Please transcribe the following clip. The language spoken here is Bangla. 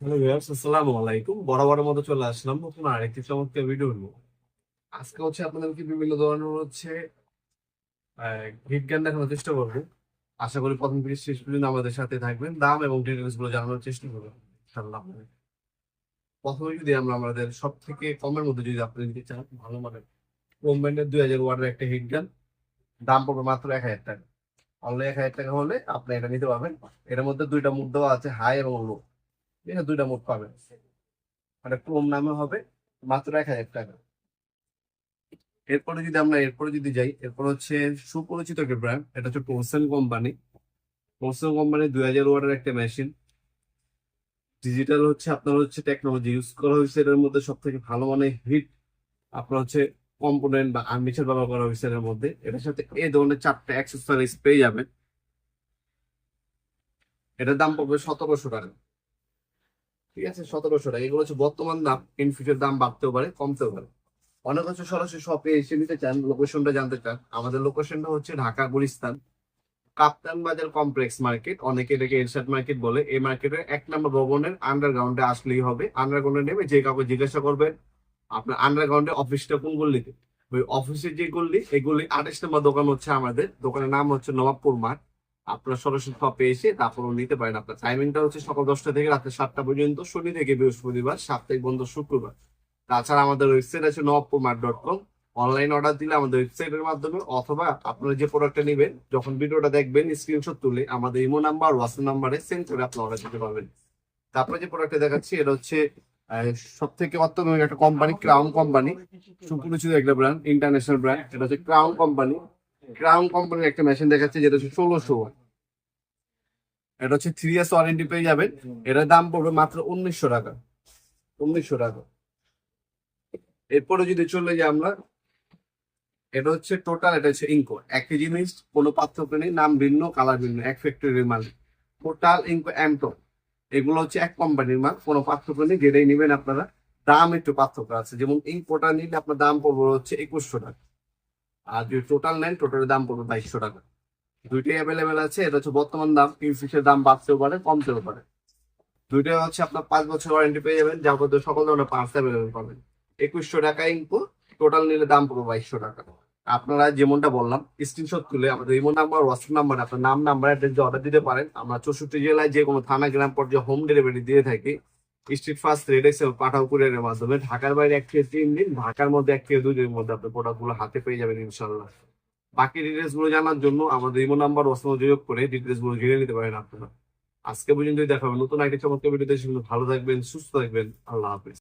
হ্যালো ভিউয়ার্স, আসসালামু আলাইকুম। বরাবরের মতো চলে আসলাম নতুন আরেকটি চমৎকার ভিডিও নিয়ে। আজকে হচ্ছে আপনাদেরকে বিভিন্ন ধরনের হচ্ছে হিট গান দেখানোর চেষ্টা করব। আশা করি প্রথম থেকে শেষ পর্যন্ত আমাদের সাথে থাকবেন। দাম এবং ডিটেলসগুলো জানানোর চেষ্টা করবেন ইনশাআল্লাহ। প্রথমে যদি আমরা আমাদের সব থেকে কমের মধ্যে যদি আপনি নিতে চান, ভালো মানের কোম্পানির দুই হাজার ওয়াটের একটা হিট গান, দাম পড়বে মাত্র এক হাজার টাকা। অনলাইন এক হাজার টাকা হলে আপনি এটা নিতে পারবেন। এটার মধ্যে দুইটা দেওয়া আছে হাই এবং লো এটা দুইটা মোট পাবেন। মানে ক্রোম নামে হবে মাত্র এক হাজার টাকা। এরপরে যদি আমরা এরপরে যদি যাই, এরপর হচ্ছে সুপরিচিত একটা ব্র্যান্ড এটা হচ্ছে পোর্সেন কোম্পানি পোর্সেন কোম্পানির দুই হাজার ওয়াটের একটা মেশিন ডিজিটাল হচ্ছে আপনার হচ্ছে টেকনোলজি ইউজ করা হয়েছে, এটার মধ্যে সব থেকে ভালো মানে হিট আপনার হচ্ছে কম্পোনেন্ট বা আর্মিচার ব্যবহার করা হয়েছে এর মধ্যে। এটার সাথে এই ধরনের চারটে অ্যাক্সেসরিজ পেয়ে যাবেন। এটার দাম পড়বে সতেরোশো টাকা। ঠিক আছে? সতেরোশো টাকা। এগুলো হচ্ছে বর্তমান দাম। ইন ফিউচার দাম বাড়তেও পারে, কমতেও পারে। অনেক হচ্ছে সরাসরি শপে এসে নিতে চান লোকেশনটা জানতে চান। আমাদের লোকেশনটা হচ্ছে ঢাকা, গুলিস্তান। কাপ্তান বাজার কমপ্লেক্স মার্কেট অনেকে এটাকে এরশাদ মার্কেট বলে। এই মার্কেটের এক নম্বর ভবনের আন্ডারগ্রাউন্ডে আসলেই হবে। আন্ডারগ্রাউন্ডে নেমে যে কাউকে জিজ্ঞাসা করবেন, আপনার আন্ডারগ্রাউন্ডে অফিসটা কোন গল্লিতে ওই অফিসের যে গল্লি এই গল্লি আঠাশ নম্বর দোকান হচ্ছে আমাদের। দোকানের নাম হচ্ছে নবাবপুর মাঠ। আপনার সরাসরি শপে এসে তারপরও নিতে পারেন। আপনার টাইমিংটা হচ্ছে সকাল দশটা থেকে রাত্রে সাতটা পর্যন্ত, শনি থেকে বৃহস্পতিবার, সাপ্তাহিক বন্ধ শুক্রবার। তাছাড়া আমাদের ওয়েবসাইট আছে Nabapur mart dot com online order দিলে আমাদের ওয়েবসাইটের মাধ্যমে অথবা আপনারা যে প্রোডাক্টটা নেবেন, যখন ভিডিওটা দেখবেন স্ক্রিনশট তুলে আমাদের ইমো নাম্বার হোয়াটসঅ্যাপ নাম্বারে সেন্ড করে আপনি অর্ডার দিতে পারবেন। তারপরে যে প্রোডাক্টটা দেখাচ্ছি, এটা হচ্ছে সব থেকে অত্যাধুনিক একটা কোম্পানি ক্রাউন কোম্পানি সুপরিচিত একটা ব্র্যান্ড ইন্টারন্যাশনাল ব্র্যান্ড এটা হচ্ছে ক্রাউন কোম্পানি ক্রাউন কোম্পানির একটা মেশিন দেখাচ্ছে, যেটা হচ্ছে ষোলোশো এটা হচ্ছে থ্রি ইয়ার্স ওয়ারেন্টি পেয়ে যাবেন। এটার দাম পড়বে মাত্র উনিশশো টাকা। উনিশশো টাকা। এরপরে যদি চলে যাই আমরা, এটা হচ্ছে টোটাল এটা হচ্ছে ইনকো একই জিনিস, কোনো পার্থক্য নেই, নাম ভিন্ন কালার ভিন্ন, এক ফ্যাক্টরির মাল টোটাল ইনকো অ্যান্টো এগুলো হচ্ছে এক কোম্পানির মাল, কোনো পার্থক্য নেই, যেটাই নেবেন আপনারা। দাম একটু পার্থক্য আছে। যেমন ইঙ্কোটা নিলে আপনার দাম পড়বে হচ্ছে একুশশো টাকা। আর যদি টোটাল নেন টোটালের দাম পড়বে বাইশশো টাকা। দুইটাই অ্যাভেলেবেল আছে, এটা হচ্ছে বর্তমান দাম ইনফিক্সের দাম বাড়তেও পারে, কমতেও পারে। দুইটাই হচ্ছে আপনার পাঁচ বছর ওয়ারেন্টি পেয়ে যাবেন যাবতীয় সকল ধরনের পার্টস অ্যাভেলেবেল পাবেন। একুশশো টাকা ইনকো টোটাল নিলে দাম পড়বে বাইশশো টাকা। আপনারা যেমনটা বললাম স্ক্রিনশট তুলে আমাদের ইমো নাম্বার হোয়াটসঅ্যাপ নাম্বার আপনার নাম নাম্বার অ্যাড্রেস অর্ডার দিতে পারেন, আমরা চৌষট্টি জেলায় যে কোনো থানা, গ্রাম পর্যায়ে হোম ডেলিভারি দিয়ে থাকি। Steadfast RedX Pathao মাধ্যমে ঢাকার বাইরে এক থেকে তিন দিন, ঢাকার মধ্যে এক থেকে দুই দিনের মধ্যে আপনি প্রোডাক্টগুলো হাতে পেয়ে যাবেন ইনশাল্লাহ বাকি ডিটেলসগুলো জানার জন্য আমাদের ইমো নাম্বার হোয়াটসঅ্যাপ যোগ করে ডিটেলসগুলো জেনে নিতে পারেন আপনারা। আজকে পর্যন্তই দেখাবেন নতুন আইটি চমৎকার ভিডিওতে ভালো থাকবেন, সুস্থ থাকবেন, আল্লাহ হাফিজ।